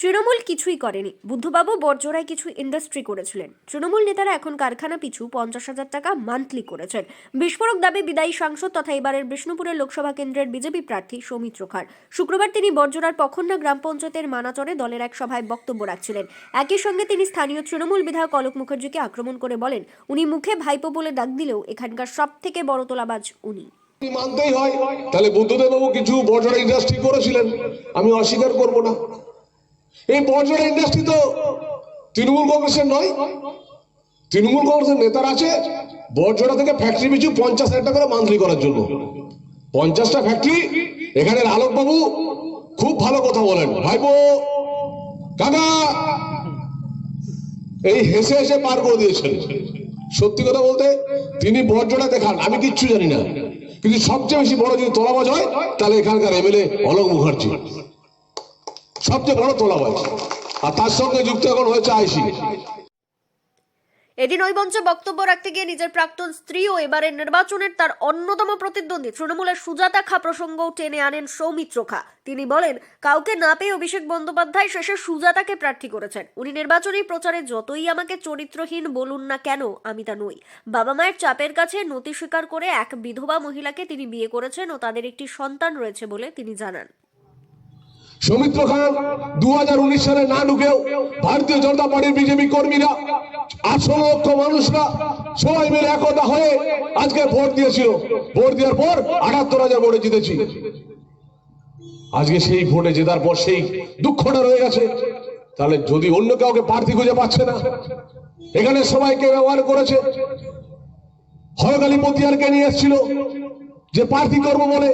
তৃণমূল কিছুই করেনি। বুদ্ধবাবু বরজোড়ায় কিছু ইন্ডাস্ট্রি করেছিলেন। তৃণমূল নেতারা এখন কারখানা পিছু পঞ্চাশ হাজার টাকা মান্থলি করেছেন। বিস্ফোরক দাবি বিদায়ী সাংসদ তথা এবারের বিষ্ণুপুরের লোকসভা কেন্দ্রের বিজেপি প্রার্থী সৌমিত্র খার শুক্রবার তিনি বরজোড়ার পখন্না গ্রাম পঞ্চায়েতের মানাচরে দলের এক সভায় বক্তব্য রাখছিলেন। একই সঙ্গে তিনি স্থানীয় তৃণমূল বিধায়ক অলোক মুখার্জিকে আক্রমণ করে বলেন, উনি মুখে ভাইপো বলে ডাক দিলেও এখানকার সব থেকে বড় তোলাবাজ উনি। মানতেই হয়, তাহলে কিছু বর্জরা ইন্ডাস্ট্রি করেছিলেন। আমি অস্বীকার করব না। এই বর্জরা ইন্ডাস্ট্রি তো তৃণমূল কংগ্রেসের নয়। তৃণমূল কংগ্রেসের নেতার আছে বর্জরা থেকে ফ্যাক্টরি পিছু পঞ্চাশ হাজার টাকা মান্থলি করার জন্য। পঞ্চাশটা ফ্যাক্টরি এখানের আলোক বাবু খুব ভালো কথা বলেন। ভাইপো, কাকা, এই হেসে হেসে পার করে দিয়েছেন। সত্যি কথা বলতে তিনি বর্জনা দেখান, আমি কিচ্ছু জানি না। কিন্তু সবচেয়ে বেশি বড় যদি তোলাবাজ হয়, তাহলে এখানকার এমএলএ অলোক মুখার্জি। সবচেয়ে বড় তোলাবাজ। আর তার সঙ্গে যুক্ত এখন হয়েছে আইসি। এদিন ওই মঞ্চে বক্তব্য রাখতে গিয়ে নিজের প্রাক্তন স্ত্রী ও এবারের নির্বাচনের তার অন্যতম প্রতিদ্বন্দ্বী তৃণমূলের সুজাতা খা প্রসঙ্গও টেনে আনেন সৌমিত্র খা। তিনি বলেন, কাউকে না পেয়ে অভিষেক বন্দ্যোপাধ্যায় শেষে সুজাতাকে প্রার্থী করেছেন। উনি নির্বাচনী প্রচারে যতই আমাকে চরিত্রহীন বলুন না কেন, আমি তা নই। বাবা মায়ের চাপের কাছে নতি স্বীকার করে এক বিধবা মহিলাকে তিনি বিয়ে করেছেন ও তাদের একটি সন্তান রয়েছে বলে তিনি জানান। সৌমিত্র খান দু সালে না ঢুকেও ভারতীয় জনতা পার্টির বিজেপি কর্মীরা আটশো লক্ষ মানুষরা সবাই মিলে একতা হয়ে আজকে ভোট দিয়েছিল। ভোট দেওয়ার পর আটাত্তর হাজার ভোটে জিতেছি। আজকে সেই ভোটে জেতার পর সেই দুঃখটা রয়ে গেছে। তাহলে যদি অন্য কাউকে প্রার্থী খুঁজে পাচ্ছে না, এখানে সবাইকে ব্যবহার করেছে। হরকালী পতিয়ারকে নিয়ে এসেছিল যে প্রার্থী করব বলে।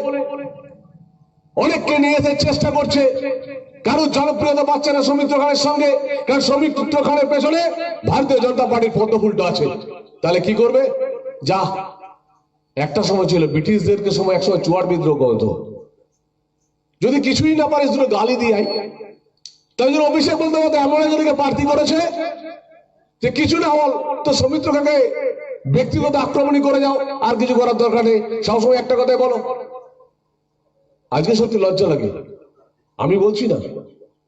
অনেককে নিয়ে আসার চেষ্টা করছে। কারও জনপ্রিয়তা পাচ্ছে না সৌমিত্র খানের সঙ্গে, কারণ সৌমিত্র খানের পেছনে ভারতীয় জনতা পার্টির পদ্মফুলটা আছে। তাহলে কি করবে? যা, একটা সময় ছিল ব্রিটিশদেরকে সময় একসময় চুয়ার বিদ্রোহ করতো। যদি কিছুই না পারিস দুটো গালি দিয়ে আয়। তাই জন্য অভিষেক বলতে এমন একজনকে প্রার্থী করেছে যে কিছু না হল, তো সৌমিত্র খানকে ব্যক্তিগত আক্রমণই করে যাও, আর কিছু করার দরকার নেই। সবসময় একটা কথাই বলো আজকে সত্যি লজ্জা লাগে। আমি বলছি না,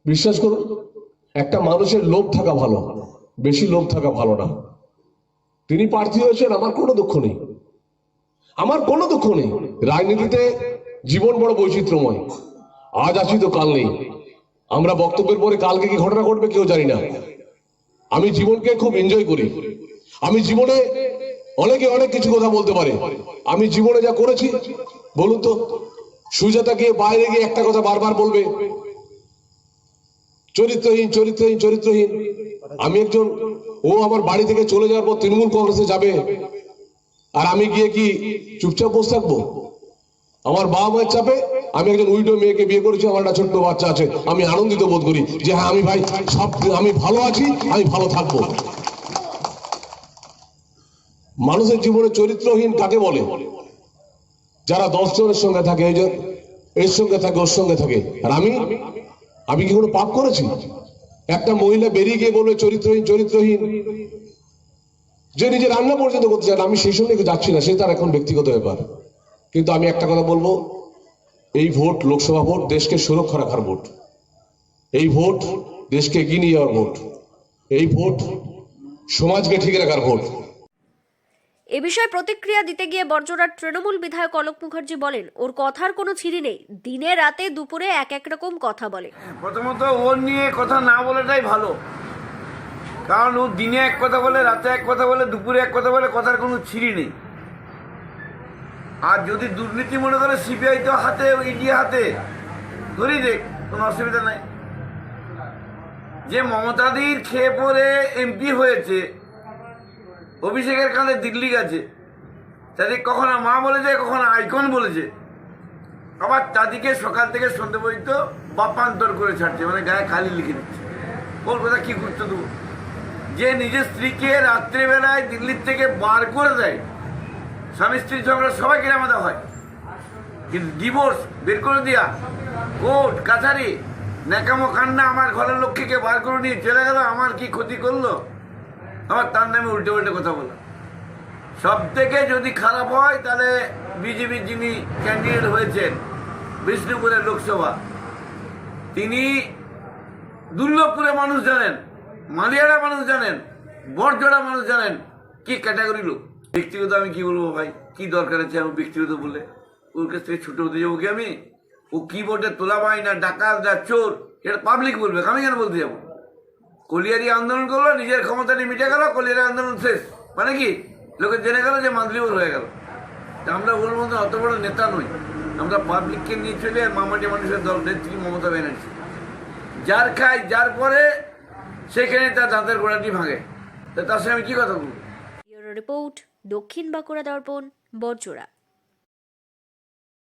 বিশ্বাস করুন, একটা মানুষের লোভ থাকা ভালো, বেশি লোভ থাকা ভালো না। তিনি প্রার্থী হয়েছেন, আমার কোনো দুঃখ নেই। আমার কোনো দুঃখ নেই। রাজনীতিতে জীবন বড় বৈচিত্র্যময়। আজ আছি তো কাল নেই। আমরা বক্তব্যের পরে কালকে কি ঘটনা ঘটবে কেউ জানি না। আমি জীবনকে খুব এনজয় করি। আমি জীবনে অনেকে অনেক কিছু কথা বলতে পারে। আমি জীবনে যা করেছি, বলুন তো সুজাতা গিয়ে বাইরে গিয়ে একটা কথা বারবার বলবে। চরিত্রহীন চরিত্রহীন চরিত্রহীন। আমি একজন, ও আমার বাড়ি থেকে চলে যাওয়ার পর তৃণমূল কংগ্রেসে যাবে। আর আমি গিয়ে কি চুপচাপ বসে থাকব? আমার বাবা মায়ের চাপে আমি একজন উইডো মেয়েকে বিয়ে করেছি, আমার একটা ছোট্ট বাচ্চা আছে। আমি আনন্দিত বোধ করি যে হ্যাঁ আমি ভাই, সব আমি ভালো আছি, আমি ভালো থাকব। মানুষের জীবনে চরিত্রহীন কাকে বলে? যারা দশ জনের সঙ্গে থাকে, এই যে এর সঙ্গে থাকে, ওর সঙ্গে থাকে। আর আমি? আমি কি কোনো পাপ করেছি? একটা মহিলা বেরিয়ে গিয়ে বলবে, চরিত্রহীন চরিত্রহীন। যে নিজে রান্না পর্যন্ত করতে চায় আমি সেই সঙ্গে যাচ্ছি না, সে তার এখন ব্যক্তিগত ব্যাপার। কিন্তু আমি একটা কথা বলব, এই ভোট লোকসভা ভোট দেশকে সুরক্ষা রাখার ভোট। এই ভোট দেশকে এগিয়ে নিয়ে যাওয়ার ভোট। এই ভোট সমাজকে ঠিক রাখার ভোট। এ বিষয়ে প্রতিক্রিয়া দিতে গিয়ে বর্জরার তৃণমূল বিধায়ক অলোক মুখার্জি বলেন, ওর কথার কোনো ছিরি নেই, দিনে রাতে দুপুরে এক এক রকম কথা বলে। প্রথমত ওর নিয়ে কথা না বলাটাই ভালো। কারণ ও দিনে এক কথা বলে, রাতে এক কথা বলে, দুপুরে এক কথা বলে কথার কোনো ছিঁড়ি নেই। আর যদি দুর্নীতি মনে করে সিবিআই তো হাতে, ইডি হাতে ধরি দেখ, কোনো অসুবিধা নাই। যে মমতাদির খেয়ে পরে এমপি হয়েছে অভিষেকের কাঁধে দিল্লি গেছে। তাদের কখনো মা বলেছে, কখনো আইকন বলেছে। আবার তাদেরকে সকাল থেকে সন্ধ্যে পর্যন্ত বাপান্তর করে ছাড়ছে মানে গায়ে খালি লিখে দিচ্ছে। কলকাতা কী করতে দেবো? যে নিজের স্ত্রীকে রাত্রেবেলায় দিল্লির থেকে বার করে দেয়, স্বামী স্ত্রীর ঝগড়া সবাইকে আমাদের হয়। কিন্তু ডিভোর্স বের করে দেওয়া কোর্ট, কাছারি, ন্যাকামো কান্না আমার ঘরের লক্ষ্মীকে বার করে নিয়ে চলে গেল, আমার কি ক্ষতি করল? আমার তার নামে উল্টে উল্টে কথা বলা। সব থেকে যদি খারাপ হয়, তাহলে বিজেপির যিনি ক্যান্ডিডেট হয়েছেন, বিষ্ণুপুরের লোকসভা, তিনি দুর্লভপুরে মানুষ জানেন মালিয়ারা মানুষ জানেন বরজোড়া মানুষ জানেন, কি ক্যাটাগরি লোক? ব্যক্তিগত আমি কি বলব ভাই? কি দরকার আছে আমি ব্যক্তিগত বললে? ওর কাছ থেকে ছুটে হতে যাব কি আমি? ও কি বোর্ডে তোলা পাই না ডাকাত না চোর, এটা পাবলিক বলবে, আমি কেন বলতে যাব? কলিয়ারি আন্দোলন করল, নিজের ক্ষমতা মিটে গেল, কলিয়ারি আন্দোলন শেষ। মানে কি? লোকে জেনে গেল যে মান্থলি হয়ে গেল। আমরা ওর মধ্যে অত বড় নেতা নই। আমরা পাবলিককে নিয়ে চলে আর মামাটি মানুষের দল, নেত্রী মমতা ব্যানার্জি। যার খায়, যার পরে সেখানে তার দাঁতের গোড়াটি ভাঙে। তার সঙ্গে আমি কি কথা বলব? রিপোর্ট দক্ষিণ বাঁকুড়া দর্পণ বড়জোড়া